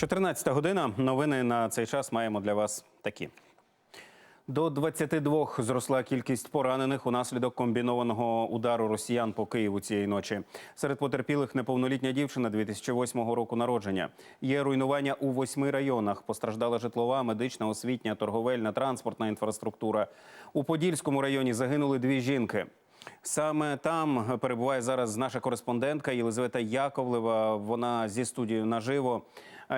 14 година. Новини на цей час маємо для вас такі. До 22 зросла кількість поранених унаслідок комбінованого удару росіян по Києву цієї ночі. Серед потерпілих неповнолітня дівчина 2008 року народження. Є руйнування у восьми районах. Постраждала житлова, медична, освітня, торговельна, транспортна інфраструктура. У Подільському районі загинули дві жінки. Саме там перебуває зараз наша кореспондентка Єлизавета Яковлева. Вона зі студією наживо.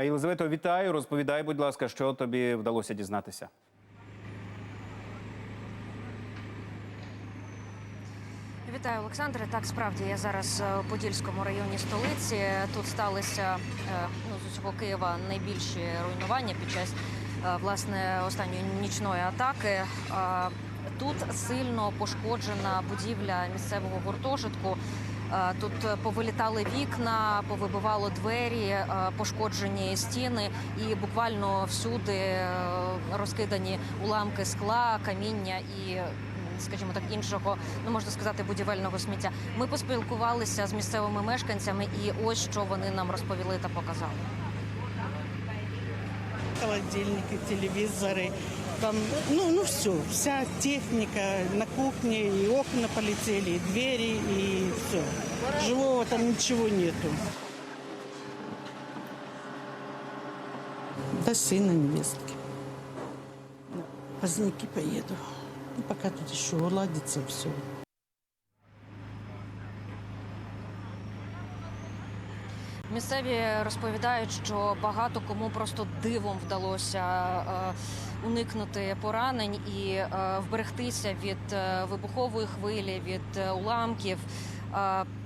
Єлизавето, вітаю. Розповідай, будь ласка, що тобі вдалося дізнатися. Вітаю, Олександре. Так, справді я зараз е, у Подільському районі столиці. Тут сталися е, ну, з усього Києва найбільші руйнування під час е, власне останньої нічної атаки. Тут сильно пошкоджена будівля місцевого гуртожитку. Е, Тут повилітали вікна, повибивало двері, е, пошкоджені стіни, і буквально всюди е, розкидані уламки скла, каміння і скажімо так, іншого, ну можна сказати, будівельного сміття. Ми поспілкувалися з місцевими мешканцями, і ось що вони нам розповіли та показали. холодильники, телевизоры, там, ну, ну все, вся техника на кухне, и окна полетели, и двери, и все. Живого там ничего нету. До сына невестки. Поздняки поеду. Ну, пока тут еще уладится все. Місцеві розповідають, що багато кому просто дивом вдалося е, уникнути поранень і е, вберегтися від е, вибухової хвилі, від уламків.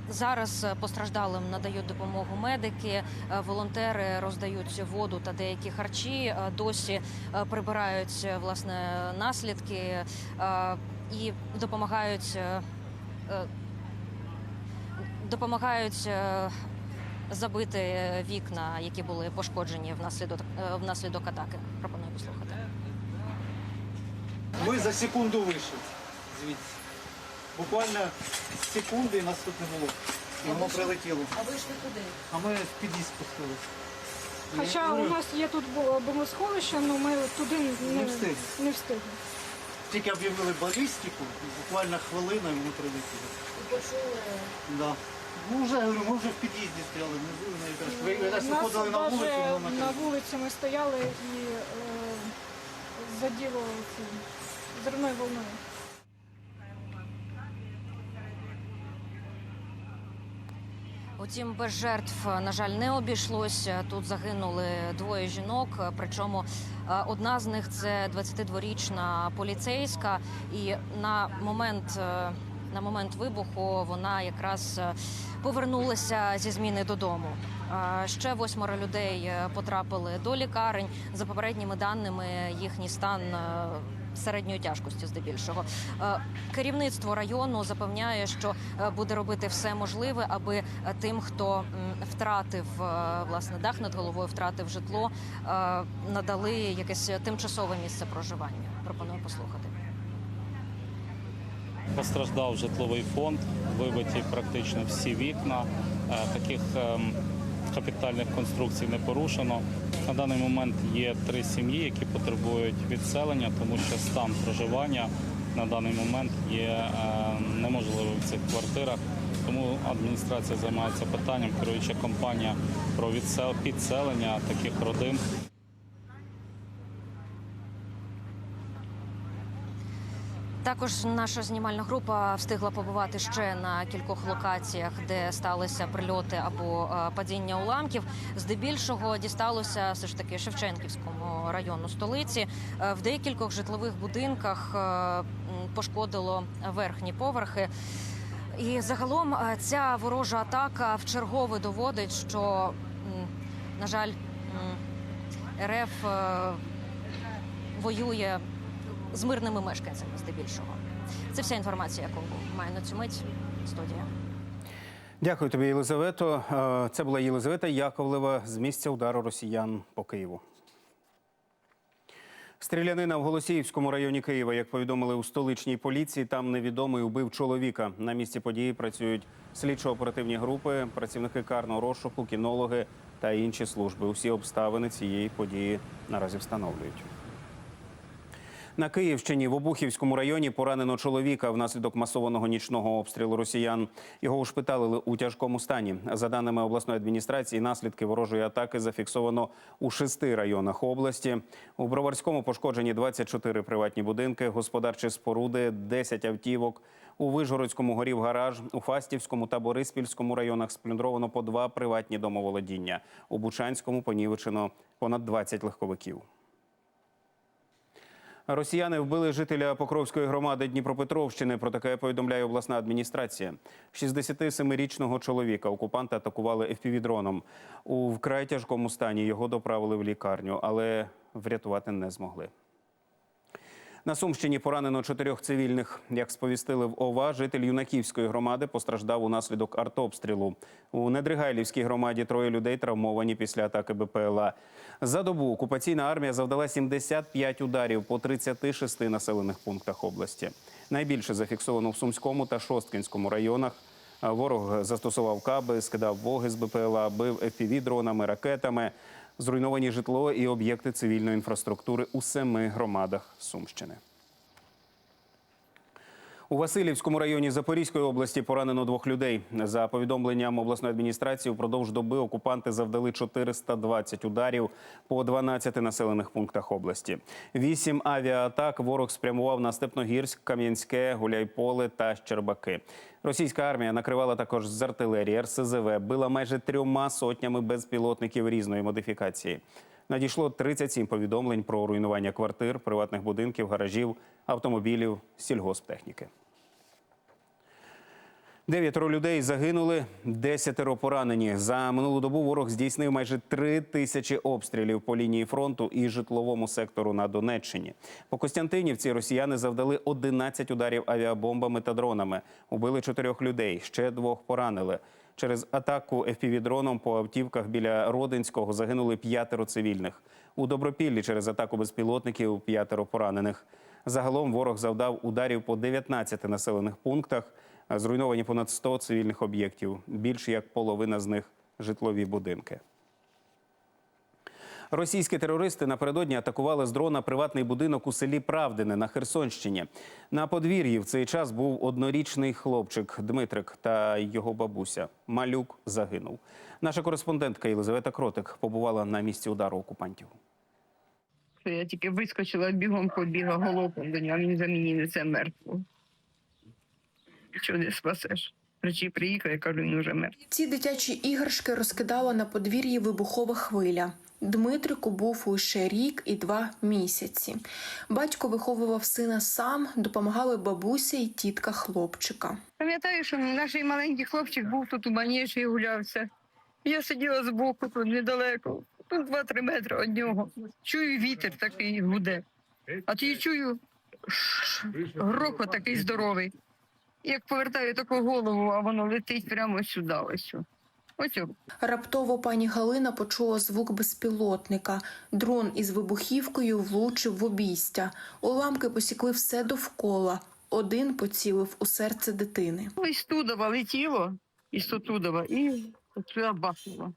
Зараз постраждалим надають допомогу медики, волонтери роздають воду та деякі харчі. Досі прибирають власне наслідки і допомагають допомагають забити вікна, які були пошкоджені внаслідок е, внаслідок атаки. Пропоную послухати. Ми за секунду вийшли звідси. Буквально секунди і нас тут не було. І воно прилетіло. А вийшли куди? А ми в під'їзд спустилися. Хоча у нас є тут бомбосховище, але ми туди не, Не встигли. не встигли. Тільки об'явили балістику, і буквально хвилина і ми прилетіли. Почули Да. Ну вже говорю, ми вже в під'їзді стояли, внизу на якраз. Ви якраз нас виходили на вулицю, навіть воно на вулиці ми стояли і е, заділо цим зерною волною. Утім, без жертв, на жаль, не обійшлося. Тут загинули двоє жінок. Причому е, одна з них це 22-річна поліцейська, і на момент. е, На момент вибуху вона якраз е, повернулася зі зміни додому. Е, Ще восьмеро людей е, потрапили до лікарень. За попередніми даними, їхній стан середньої тяжкості, здебільшого. Керівництво району запевняє, що буде робити все можливе, аби тим, хто втратив власне дах над головою, втратив житло, надали якесь тимчасове місце проживання. Пропоную послухати. Постраждав житловий фонд, вибиті практично всі вікна. Е, Таких ем, капітальних конструкцій не порушено. На даний момент є три сім'ї, які потребують відселення, тому що стан проживання на даний момент є е, неможливим в цих квартирах. Тому адміністрація займається питанням, керуюча компанія про відсел- підселення таких родин. Також наша знімальна група встигла побувати ще на кількох локаціях, де сталися прильоти або е, падіння уламків. Здебільшого дісталося все ж таки Шевченківському району столиці. Е, В декількох житлових будинках е, пошкодило верхні поверхи. І загалом ця ворожа атака вчергове доводить, що, на жаль, РФ воює з мирними мешканцями здебільшого. Це вся інформація, яку маю на цю мить. Студія. Дякую тобі, Єлизавето. Е, Це була Єлизавета Яковлева з місця удару росіян по Києву. Стрілянина в Голосіївському районі Києва, як повідомили у столичній поліції, там невідомий убив чоловіка. На місці події працюють слідчо-оперативні групи, працівники карного розшуку, кінологи та інші служби. Усі обставини цієї події наразі встановлюють. На Київщині в Обухівському районі поранено чоловіка внаслідок масованого нічного обстрілу росіян. Його ушпиталили у тяжкому стані. За даними обласної адміністрації, наслідки ворожої атаки зафіксовано у шести районах області. У Броварському пошкоджені 24 приватні будинки, господарчі споруди, 10 автівок. У Вижгородському горів гараж, у Фастівському та Бориспільському районах сплюндровано по два приватні домоволодіння. У Бучанському понівечено понад 20 легковиків. Росіяни вбили жителя Покровської громади Дніпропетровщини. Про таке повідомляє обласна адміністрація. 67-річного чоловіка окупанти атакували FPV-дроном. У вкрай тяжкому стані його доправили в лікарню, але врятувати не змогли. На Сумщині поранено чотирьох цивільних. Як сповістили в ОВА, житель Юнаківської громади постраждав унаслідок артобстрілу. У Недригайлівській громаді троє людей травмовані після атаки БПЛА. За добу окупаційна армія завдала 75 ударів по 36 населених пунктах області. Найбільше зафіксовано в Сумському та Шосткінському районах. Ворог застосував каби, скидав воги з БПЛА, бив FPV-дронами, ракетами. Зруйновані житло і об'єкти цивільної інфраструктури у семи громадах Сумщини. У Васильівському районі Запорізької області поранено двох людей. За повідомленням обласної адміністрації, впродовж доби окупанти завдали 420 ударів по 12 населених пунктах області. Вісім авіаатак ворог спрямував на Степногірськ, Кам'янське, Гуляйполе та Щербаки. Російська армія накривала також з артилерії, РСЗВ, била майже трьома сотнями безпілотників різної модифікації. Надійшло 37 повідомлень про руйнування квартир, приватних будинків, гаражів, автомобілів, сільгосптехніки. Дев'ятеро людей загинули, десятеро поранені. За минулу добу ворог здійснив майже три тисячі обстрілів по лінії фронту і житловому сектору на Донеччині. По Костянтинівці росіяни завдали 11 ударів авіабомбами та дронами. Убили чотирьох людей, ще двох поранили. Через атаку FPV-дроном по автівках біля Родинського загинули п'ятеро цивільних. У Добропіллі через атаку безпілотників п'ятеро поранених. Загалом ворог завдав ударів по 19 населених пунктах. Зруйновані понад 100 цивільних об'єктів. Більш як половина з них житлові будинки. Російські терористи напередодні атакували з дрона приватний будинок у селі Правдине на Херсонщині. На подвір'ї в цей час був однорічний хлопчик Дмитрик та його бабуся. Малюк загинув. Наша кореспондентка Єлизавета Кротик побувала на місці удару окупантів. я тільки вискочила, бігом побігла голопом до нього, він за мені несе мертву. Не спасеш? Речі приїхав, я кажу, він уже мертвий. Ці дитячі іграшки розкидала на подвір'ї вибухова хвиля. Дмитрику був лише рік і два місяці. Батько виховував сина сам, допомагали бабуся і тітка хлопчика. Пам'ятаю, що наш маленький хлопчик був тут у манежі і гулявся. Я сиділа збоку тут недалеко, тут 2-3 метри від нього. Чую вітер такий гуде. А тоді чую грохот такий здоровий. Як повертаю таку голову, а воно летить прямо сюди. Ось. Ось. Раптово пані Галина почула звук безпілотника. Дрон із вибухівкою влучив в обійстя. Уламки посікли все довкола. Один поцілив у серце дитини. Із Тудова летіло, із Тутудова, і сюди бахнуло.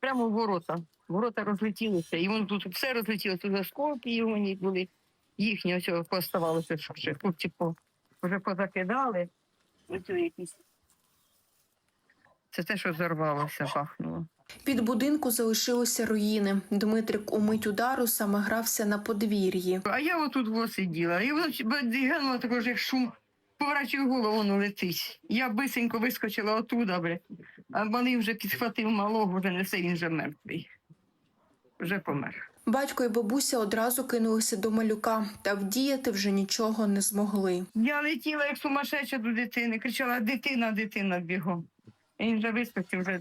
Прямо в ворота. Ворота розлетілися, і воно тут все розлетілося. Тут осколки його ні були. Їхні ось поставалося, що ще хлопці по, вже позакидали. Ось якісь. Це те, що зорвалося, бахнуло. Під будинку залишилися руїни. Дмитрик у мить удару саме грався на подвір'ї. А я отут во сиділа, і воно глянула також, як шум. Поворачую голову, воно летить. Я бисенько вискочила отуда, бля. а малий вже підхватив малого, вже несе, він вже мертвий. Вже помер. Батько і бабуся одразу кинулися до малюка, та вдіяти вже нічого не змогли. Я летіла, як сумасшедша до дитини, кричала дитина, дитина бігом. І він вже вискочив вже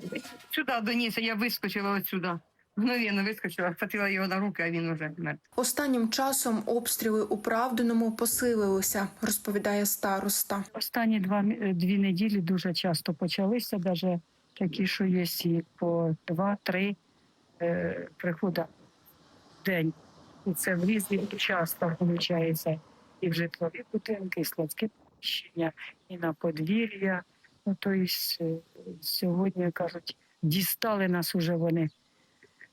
сюди доніс, я вискочила отсюди. Мгновенно вискочила, хватила його на руки, а він уже мертвий. Останнім часом обстріли у Правдиному посилилися, розповідає староста. Останні два дві неділі дуже часто почалися, навіть такі, що є і по два-три е, приходи день. І це в різні часто виходить і в житлові будинки, і складські приміщення, і на подвір'я. Ну, тобто сьогодні кажуть, дістали нас уже вони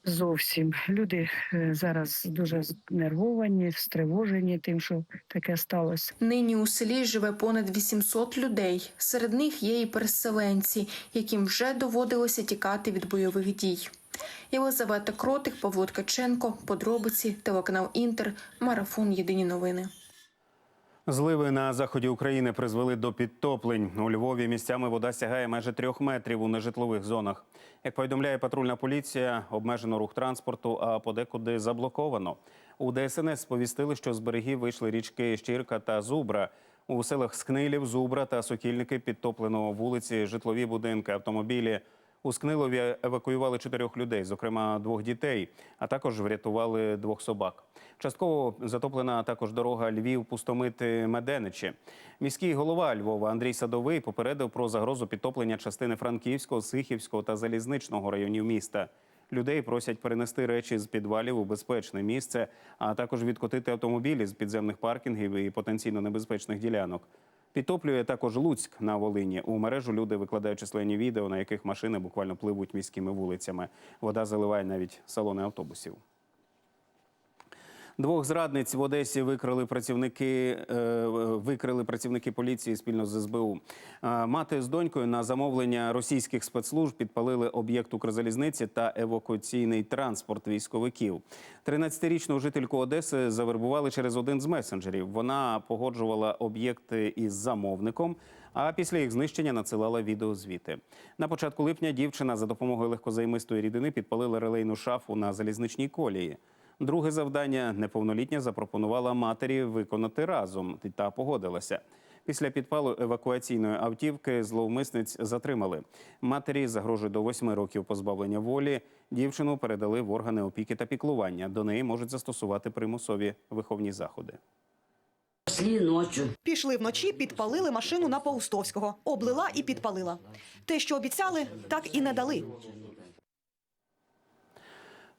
Зовсім люди е, зараз дуже знервовані, стривожені тим, що таке сталося. Нині у селі живе понад 800 людей. Серед них є і переселенці, яким вже доводилося тікати від бойових дій. Єлизавета Кротик, Павло Ткаченко, подробиці, телеканал Інтер, марафон Єдині новини. Зливи на заході України призвели до підтоплень. У Львові місцями вода сягає майже трьох метрів у нежитлових зонах. Як повідомляє патрульна поліція, обмежено рух транспорту, а подекуди заблоковано. У ДСНС сповістили, що з берегів вийшли річки Щірка та Зубра. У селах Скнилів, Зубра та Сокільники підтоплено вулиці, житлові будинки, автомобілі. У Скнилові евакуювали чотирьох людей, зокрема двох дітей, а також врятували двох собак. Частково затоплена також дорога Львів пустомити Меденичі. Міський голова Львова Андрій Садовий попередив про загрозу підтоплення частини Франківського, Сихівського та Залізничного районів міста. Людей просять перенести речі з підвалів у безпечне місце, а також відкотити автомобілі з підземних паркінгів і потенційно небезпечних ділянок. Підтоплює також Луцьк на Волині. У мережу люди викладають численні відео, на яких машини буквально пливуть міськими вулицями. Вода заливає навіть салони автобусів. Двох зрадниць в Одесі викрили працівники, е, викрили працівники поліції спільно з СБУ. Е, Мати з донькою на замовлення російських спецслужб підпалили об'єкт Укрзалізниці та евакуаційний транспорт військовиків. 13-річну жительку Одеси завербували через один з месенджерів. Вона погоджувала об'єкти із замовником. А після їх знищення надсилала відеозвіти. На початку липня дівчина за допомогою легкозаймистої рідини підпалила релейну шафу на залізничній колії. Друге завдання неповнолітня запропонувала матері виконати разом та погодилася. Після підпалу евакуаційної автівки зловмисниць затримали. Матері загрожує до восьми років позбавлення волі. Дівчину передали в органи опіки та піклування. До неї можуть застосувати примусові виховні заходи. Пішли вночі, підпалили машину на Паустовського. Облила і підпалила. Те, що обіцяли, так і не дали.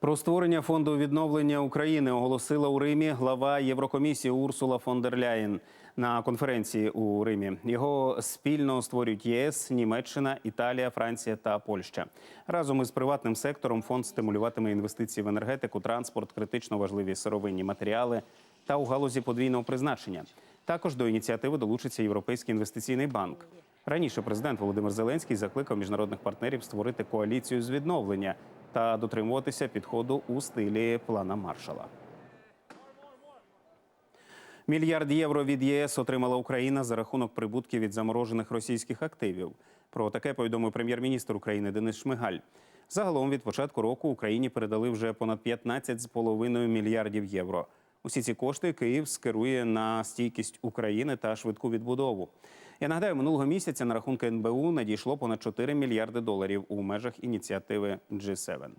Про створення фонду відновлення України оголосила у Римі глава Єврокомісії Урсула фон дер Ляєн на конференції у Римі. Його спільно створюють ЄС, Німеччина, Італія, Франція та Польща. Разом із приватним сектором фонд стимулюватиме інвестиції в енергетику, транспорт, критично важливі сировинні матеріали та у галузі подвійного призначення. Також до ініціативи долучиться Європейський інвестиційний банк. Раніше президент Володимир Зеленський закликав міжнародних партнерів створити коаліцію з відновлення та дотримуватися підходу у стилі плана Маршала. Мільярд євро від ЄС отримала Україна за рахунок прибутків від заморожених російських активів. Про таке повідомив прем'єр-міністр України Денис Шмигаль. Загалом від початку року Україні передали вже понад 15,5 мільярдів євро. Усі ці кошти Київ скерує на стійкість України та швидку відбудову. Я нагадаю, минулого місяця на рахунки НБУ надійшло понад 4 мільярди доларів у межах ініціативи G7.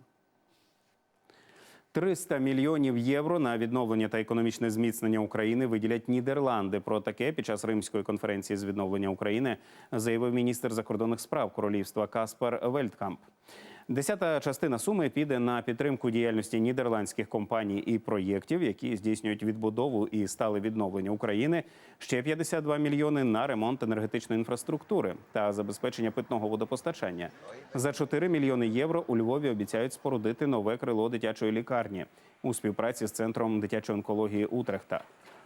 300 мільйонів євро на відновлення та економічне зміцнення України виділять Нідерланди. Про таке під час римської конференції з відновлення України заявив міністр закордонних справ королівства Каспар Вельткамп. Десята частина суми піде на підтримку діяльності нідерландських компаній і проєктів, які здійснюють відбудову і стале відновлення України. Ще 52 мільйони на ремонт енергетичної інфраструктури та забезпечення питного водопостачання. За 4 мільйони євро у Львові обіцяють спорудити нове крило дитячої лікарні у співпраці з центром дитячої онкології Утрехта.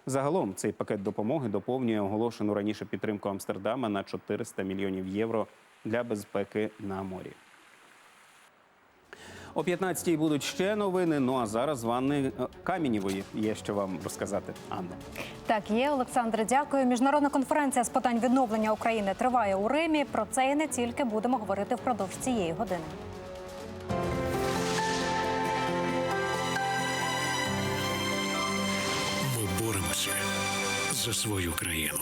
Загалом цей пакет допомоги доповнює оголошену раніше підтримку Амстердама на 400 мільйонів євро для безпеки на морі. О 15-й будуть ще новини. Ну а зараз з ванни е, Камінєвої є що вам розказати. Анна. Так, є Олександре. Дякую. Міжнародна конференція з питань відновлення України триває у Римі. Про це і не тільки будемо говорити впродовж цієї години. Ми боремося за свою країну.